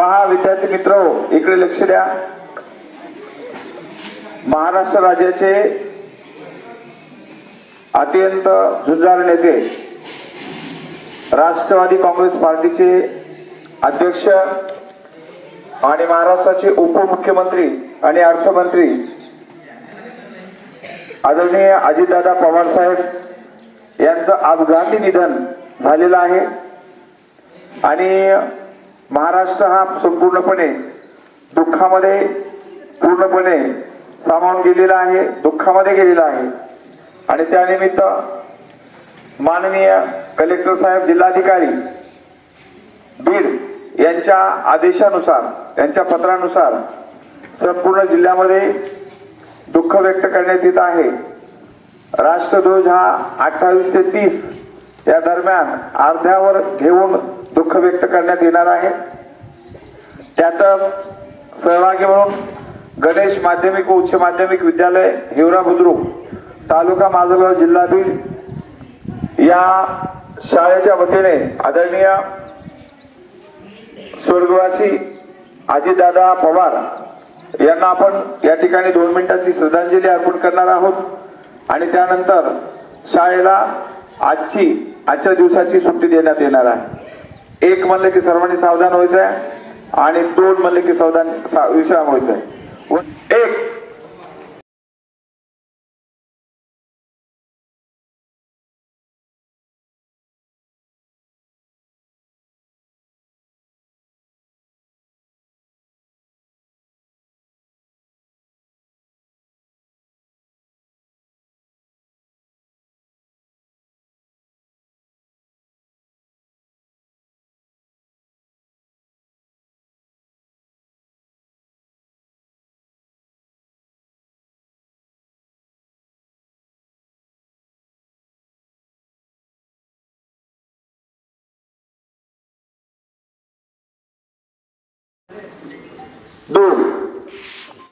पहा विद्यार्थी मित्र इकडे लक्ष द्या. महाराष्ट्र राज्याचे अत्यंत झुंजार नेते राष्ट्रवादी काँग्रेस पार्टीचे अध्यक्ष आणि महाराष्ट्राचे उपमुख्यमंत्री आणि अर्थमंत्री आदरणीय अजितदादा पवार साहेब यांचं अपघाती निधन झालेलं आहे. आणि महाराष्ट्र हा संपूर्णपणे दुःखामध्ये पूर्णपणे सामावून गेलेला आहे दुःखामध्ये गेलेला आहे. आणि त्यानिमित्त माननीय कलेक्टर साहेब जिल्हाधिकारी बीड यांच्या आदेशानुसार यांच्या पत्रानुसार संपूर्ण जिल्ह्यामध्ये दुःख व्यक्त करण्यात येत आहे. राष्ट्रध्वज हा अठ्ठावीस ते तीस या दरम्यान अर्ध्यावर घेऊन दुःख व्यक्त करण्यात येणार आहे. त्यात सहभागी म्हणून गणेश माध्यमिक व उच्च माध्यमिक विद्यालय हिवरा बुद्रुक तालुका माजलगाव जिल्हा बीड या शाळेच्या वतीने आदरणीय स्वर्गवासी अजितदादा पवार यांना आपण या ठिकाणी दोन मिनिटाची श्रद्धांजली अर्पण करणार आहोत. आणि त्यानंतर शाळेला आजची आजच्या दिवसाची सुट्टी देण्यात येणार आहे. एक म्हणलं की सर्वांनी सावधान व्हायचं आहे आणि दोन म्हणले की सावधान सा- विश्राम व्हायचा आहे एक दोन